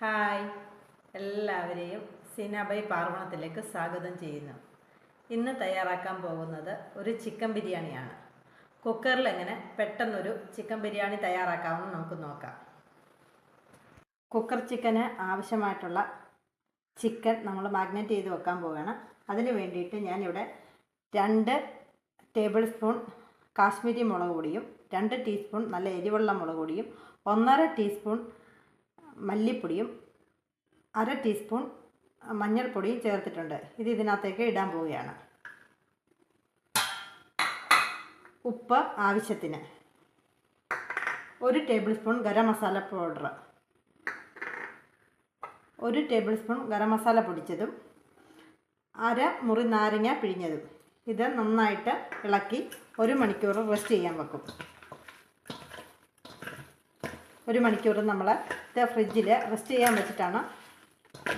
Hi. എല്ലാവരെയും സിനാബൈ പാർവണത്തിലേക്ക് സ്വാഗതം ചെയ്യുന്നു. ഇന്ന് തയ്യാറാക്കാൻ പോകുന്നത് ഒരു ചിക്കൻ ബിരിയാണിയാണ്. കുക്കറിൽ എങ്ങനെ പെട്ടെന്നൊരു ചിക്കൻ ബിരിയാണി തയ്യാറാക്കാമെന്ന് നമുക്ക് നോക്കാം. കുക്കർ ചിക്കന് ആവശ്യമായിട്ടുള്ള ചിക്കൻ നമ്മൾ മാഗ്നേറ്റ് ചെയ്ത് വെക്കാൻ പോവുകയാണ്. അതിന് വേണ്ടിയിട്ട് ഞാനിവിടെ രണ്ട് ടേബിൾ സ്പൂൺ കാശ്മീരി മുളക് പൊടിയും രണ്ട് ടീസ്പൂൺ നല്ല എരിവുള്ള മുളക് പൊടിയും ഒന്നര ടീസ്പൂൺ മല്ലിപ്പൊടിയും അര ടീസ്പൂൺ മഞ്ഞൾപ്പൊടിയും ചേർത്തിട്ടുണ്ട്. ഇത് ഇതിനകത്തേക്ക് ഇടാൻ പോവുകയാണ്. ഉപ്പ് ആവശ്യത്തിന്. ഒരു tablespoon garam masala powder ഒരു ടേബിൾ സ്പൂൺ ഗരം മസാല പൊടിച്ചതും അര മുറി നാരങ്ങ പിഴിഞ്ഞതും. ഇത് നന്നായിട്ട് ഇളക്കി ഒരു മണിക്കൂർ റെസ്റ്റ് ചെയ്യാൻ വെക്കും. ഒരു മണിക്കൂർ നമ്മൾ ഇത് ഫ്രിഡ്ജിൽ റെസ്റ്റ് ചെയ്യാൻ വെച്ചിട്ടാണ്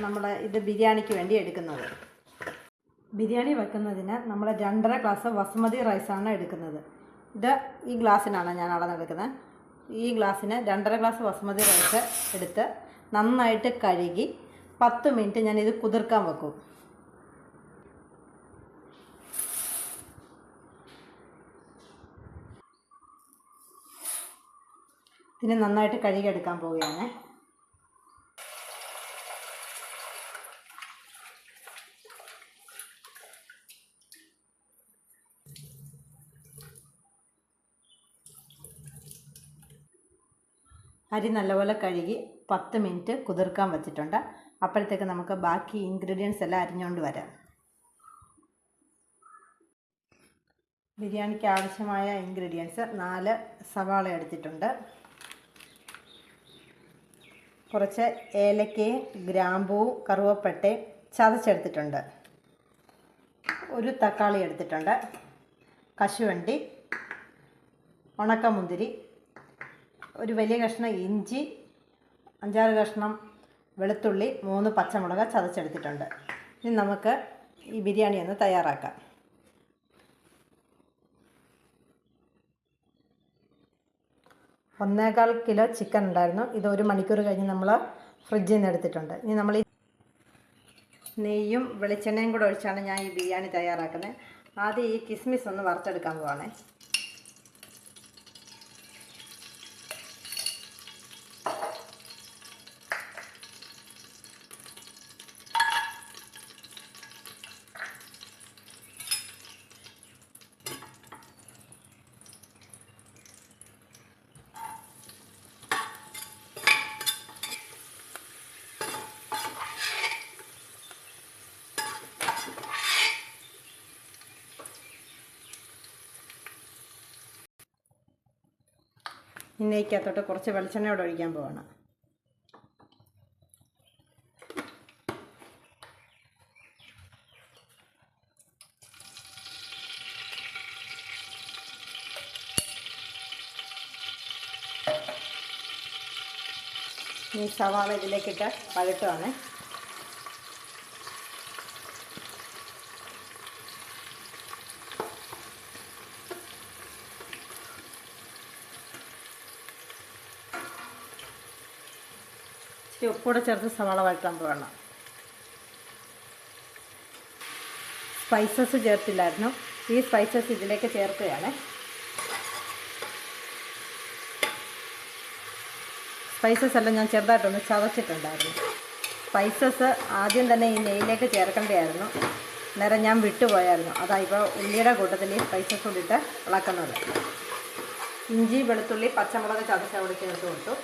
നമ്മൾ ഇത് ബിരിയാണിക്ക് വേണ്ടി എടുക്കുന്നത്. ബിരിയാണി വെക്കുന്നതിന് നമ്മൾ രണ്ടര ഗ്ലാസ് ബസുമതി റൈസാണ് എടുക്കുന്നത്. ഇത് ഈ ഗ്ലാസ്സിനാണ് ഞാൻ അളന്നെടുക്കുന്നത് ഈ ഗ്ലാസ്സിന് രണ്ടര ഗ്ലാസ് ബസുമതി റൈസ് എടുത്ത് നന്നായിട്ട് കഴുകി പത്ത് മിനിറ്റ് ഞാനിത് കുതിർക്കാൻ വെക്കും. ഇതിനെ നന്നായിട്ട് കഴുകിയെടുക്കാൻ പോവുകയാണ്. അരി നല്ലപോലെ കഴുകി പത്ത് മിനിറ്റ് കുതിർക്കാൻ വെച്ചിട്ടുണ്ട്. അപ്പോഴത്തേക്ക് നമുക്ക് ബാക്കി ഇൻഗ്രീഡിയൻസ് എല്ലാം അരിഞ്ഞുകൊണ്ട് വരാം. ബിരിയാണിക്ക് ആവശ്യമായ ഇൻഗ്രീഡിയൻസ് നാല് സവാള എടുത്തിട്ടുണ്ട്. കുറച്ച് ഏലക്കയും ഗ്രാമ്പൂവും കറുവപ്പട്ടയും ചതച്ചെടുത്തിട്ടുണ്ട്. ഒരു തക്കാളി എടുത്തിട്ടുണ്ട്. കശുവണ്ടി ഉണക്കമുന്തിരി ഒരു വലിയ കഷ്ണം ഇഞ്ചി അഞ്ചാറ് കഷ്ണം വെളുത്തുള്ളി മൂന്ന് പച്ചമുളക് ചതച്ചെടുത്തിട്ടുണ്ട്. ഇനി നമുക്ക് ഈ ബിരിയാണി ഒന്ന് തയ്യാറാക്കാം. ഒന്നേകാൽ കിലോ ചിക്കൻ ഉണ്ടായിരുന്നു. ഇത് ഒരു മണിക്കൂർ കഴിഞ്ഞ് നമ്മൾ ഫ്രിഡ്ജിൽ നിന്ന് എടുത്തിട്ടുണ്ട്. ഇനി നമ്മൾ ഈ നെയ്യും വെളിച്ചെണ്ണയും കൂടെ ഒഴിച്ചാണ് ഞാൻ ഈ ബിരിയാണി തയ്യാറാക്കുന്നത്. ആദ്യം ഈ കിസ്മിസ് ഒന്ന് വറുത്തെടുക്കാൻ പോവാണേ. ഈ നെയ്ക്കകത്തോട്ട് കുറച്ച് വെളിച്ചെണ്ണ ഇവിടെ ഒഴിക്കാൻ പോവാണ്. ഈ സവാള ഇതിലേക്കിട്ട് പഴുട്ടുവാണ് ഇച്ചിരി ഉപ്പൂടെ ചേർത്ത് സവാള വഴറ്റാൻ പോകണം സ്പൈസസ് ചേർത്തില്ലായിരുന്നു. ഈ സ്പൈസസ് ഇതിലേക്ക് ചേർക്കുകയാണ്. സ്പൈസസ് എല്ലാം ഞാൻ ചെറുതായിട്ടൊന്ന് ചതച്ചിട്ടുണ്ടായിരുന്നു. സ്പൈസസ് ആദ്യം തന്നെ ഈ നെയ്യിലേക്ക് ചേർക്കേണ്ടതായിരുന്നു. നേരെ ഞാൻ വിട്ടുപോയായിരുന്നു. അതാ ഇപ്പോൾ ഉള്ളിയുടെ കൂട്ടത്തിൽ ഈ സ്പൈസസ് കൂടിയിട്ട് ഇളക്കുന്നത്. ഇഞ്ചി വെളുത്തുള്ളി പച്ചമുളക് ചതച്ച അവിടെ ചേർത്ത് കൊടുത്തു.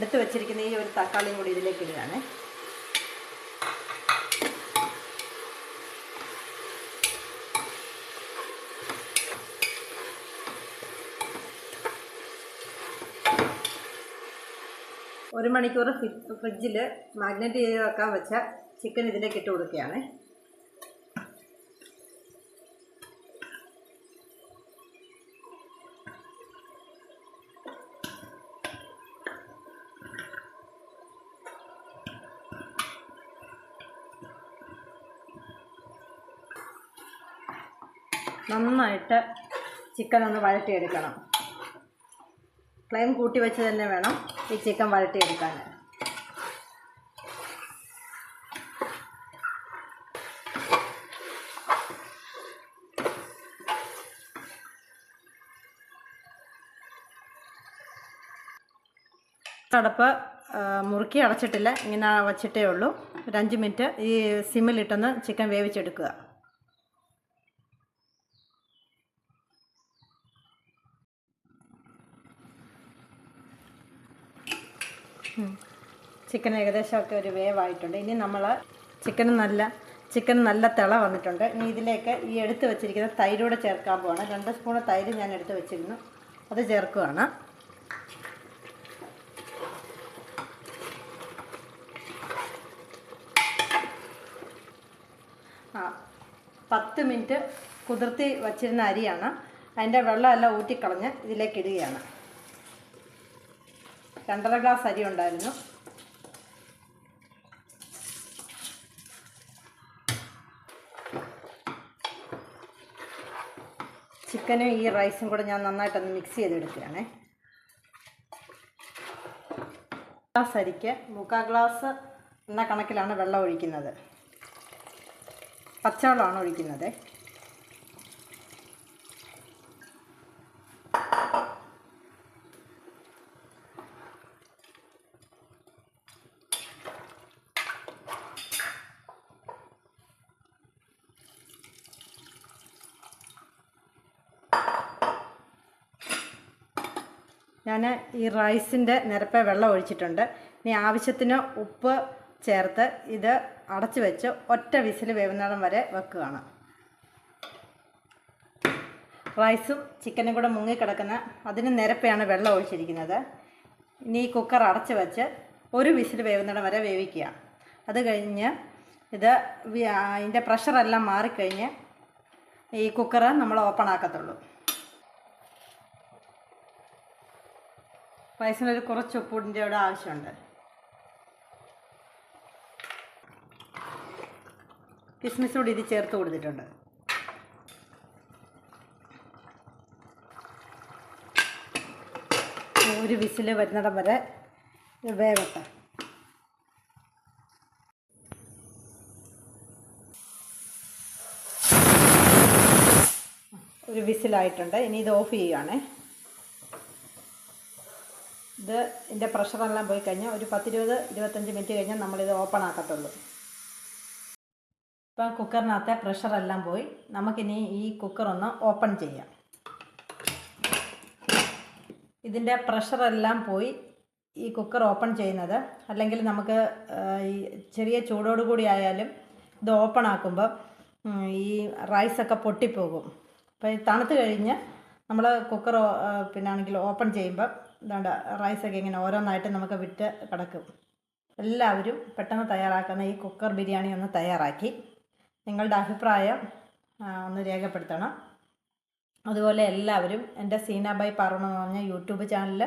എടുത്തു വെച്ചിരിക്കുന്ന ഈ ഒരു തക്കാളിയും കൂടി ഇതിലേക്ക് ഇടുകയാണ്. ഒരു മണിക്കൂർ ഫ്രിഡ്ജിൽ മാഗ്നറ്റ് ചെയ്ത് വെക്കാൻ വെച്ച ചിക്കൻ ഇതിലേക്ക് ഇട്ട് കൊടുക്കുകയാണ്. നന്നായിട്ട് ചിക്കൻ ഒന്ന് വഴട്ടിയെടുക്കണം ഫ്ലെയിം കൂട്ടി വെച്ച് തന്നെ വേണം ഈ ചിക്കൻ വഴട്ടിയെടുക്കാൻ അടപ്പ് മുറുക്കി അടച്ചിട്ടില്ല. ഇങ്ങനെ വച്ചിട്ടേ ഉള്ളൂ. ഒരു അഞ്ച് മിനിറ്റ് ഈ സിമ്മിലിട്ടൊന്ന് ചിക്കൻ വേവിച്ചെടുക്കുക. ചിക്കൻ ഏകദേശമൊക്കെ ഒരു വേവായിട്ടുണ്ട്. ഇനി നമ്മൾ ചിക്കൻ നല്ല ചിക്കൻ നല്ല തിള വന്നിട്ടുണ്ട്. ഇനി ഇതിലേക്ക് ഈ എടുത്ത് വെച്ചിരിക്കുന്ന തൈരൂടെ ചേർക്കാൻ പോവാണ്. രണ്ട് സ്പൂൺ തൈര് ഞാൻ എടുത്ത് വെച്ചിരുന്നു. അത് ചേർക്കുകയാണ് ആ പത്ത് മിനിറ്റ് കുതിർത്തി വച്ചിരുന്ന അരിയാണ്. അതിന്റെ വെള്ളമെല്ലാം ഊറ്റിക്കളഞ്ഞ് ഇതിലേക്ക് ഇടുകയാണ്. രണ്ടര ഗ്ലാസ് അരി ഉണ്ടായിരുന്നു. ചിക്കനും ഈ റൈസും കൂടെ ഞാൻ നന്നായിട്ടൊന്ന് മിക്സ് ചെയ്തെടുക്കുകയാണേ. ഗ്ലാസ് അരിക്ക് മുക്കാൽ ഗ്ലാസ് എന്ന കണക്കിലാണ് വെള്ളം ഒഴിക്കുന്നത്. പച്ചവെള്ളമാണ് ഒഴിക്കുന്നത്. ഞാൻ ഈ റൈസിന്റെ നിരപ്പ് വെള്ളം ഒഴിച്ചിട്ടുണ്ട്. ഇനി ആവശ്യത്തിന് ഉപ്പ് ചേർത്ത് ഇത് അടച്ചു വെച്ച് ഒറ്റ വിസിൽ വേവുന്നിടം വരെ വെക്കുകയാണ്. റൈസും ചിക്കനും കൂടെ മുങ്ങിക്കിടക്കുന്ന അതിന് നിരപ്പെയാണ് വെള്ളം ഒഴിച്ചിരിക്കുന്നത്. ഇനി ഈ കുക്കർ അടച്ചു വെച്ച് ഒരു വിസിൽ വേവുന്നിടം വരെ വേവിക്കുക. അത് കഴിഞ്ഞ് ഇത് അതിന്റെ പ്രഷറെല്ലാം മാറിക്കഴിഞ്ഞ് ഈ കുക്കർ നമ്മൾ ഓപ്പൺ ആക്കത്തുള്ളൂ. റൈസിനൊരു കുറച്ച് ഉപ്പൂടിന്റെ അവിടെ ആവശ്യമുണ്ട്. കിസ്മിസ് കൂടി ഇത് ചേർത്ത് കൊടുത്തിട്ടുണ്ട്. ഒരു വിസിൽ വരുന്നിടം വരെ വേഗത്തെ ഒരു വിസിലായിട്ടുണ്ട്. ഇനി ഇത് ഓഫ് ചെയ്യുകയാണേ. ഇത് ഇതിന്റെ പ്രഷറെല്ലാം പോയി കഴിഞ്ഞാൽ ഒരു പത്തിരുപത് ഇരുപത്തഞ്ച് മിനിറ്റ് കഴിഞ്ഞാൽ നമ്മളിത് ഓപ്പൺ ആക്കത്തുള്ളൂ. ഇപ്പം കുക്കറിനകത്തെ പ്രഷറെല്ലാം പോയി. നമുക്കിനി ഈ കുക്കറൊന്ന് ഓപ്പൺ ചെയ്യാം. ഇതിന്റെ പ്രഷറെല്ലാം പോയി ഈ കുക്കർ ഓപ്പൺ ചെയ്യുന്നത്. അല്ലെങ്കിൽ നമുക്ക് ഈ ചെറിയ ചൂടോട് കൂടി ആയാലും ഇത് ഓപ്പൺ ആക്കുമ്പോൾ ഈ റൈസൊക്കെ പൊട്ടിപ്പോകും. അപ്പോൾ ഈ തണുത്ത് കഴിഞ്ഞ് നമ്മൾ കുക്കർ പിന്നാണെങ്കിൽ ഓപ്പൺ ചെയ്യുമ്പം ഇതാണ്ട് റൈസൊക്കെ ഇങ്ങനെ ഓരോന്നായിട്ട് നമുക്ക് വിറ്റ് കിടക്കും. എല്ലാവരും പെട്ടെന്ന് തയ്യാറാക്കുന്ന ഈ കുക്കർ ബിരിയാണി ഒന്ന് തയ്യാറാക്കി നിങ്ങളുടെ അഭിപ്രായം ഒന്ന് രേഖപ്പെടുത്തണം. അതുപോലെ എല്ലാവരും എന്റെ സീനാബായ് പാർവണ എന്ന് പറഞ്ഞ യൂട്യൂബ് ചാനൽ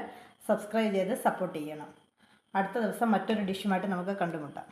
സബ്സ്ക്രൈബ് ചെയ്ത് സപ്പോർട്ട് ചെയ്യണം. അടുത്ത ദിവസം മറ്റൊരു ഡിഷുമായിട്ട് നമുക്ക് കണ്ടുമുട്ടാം.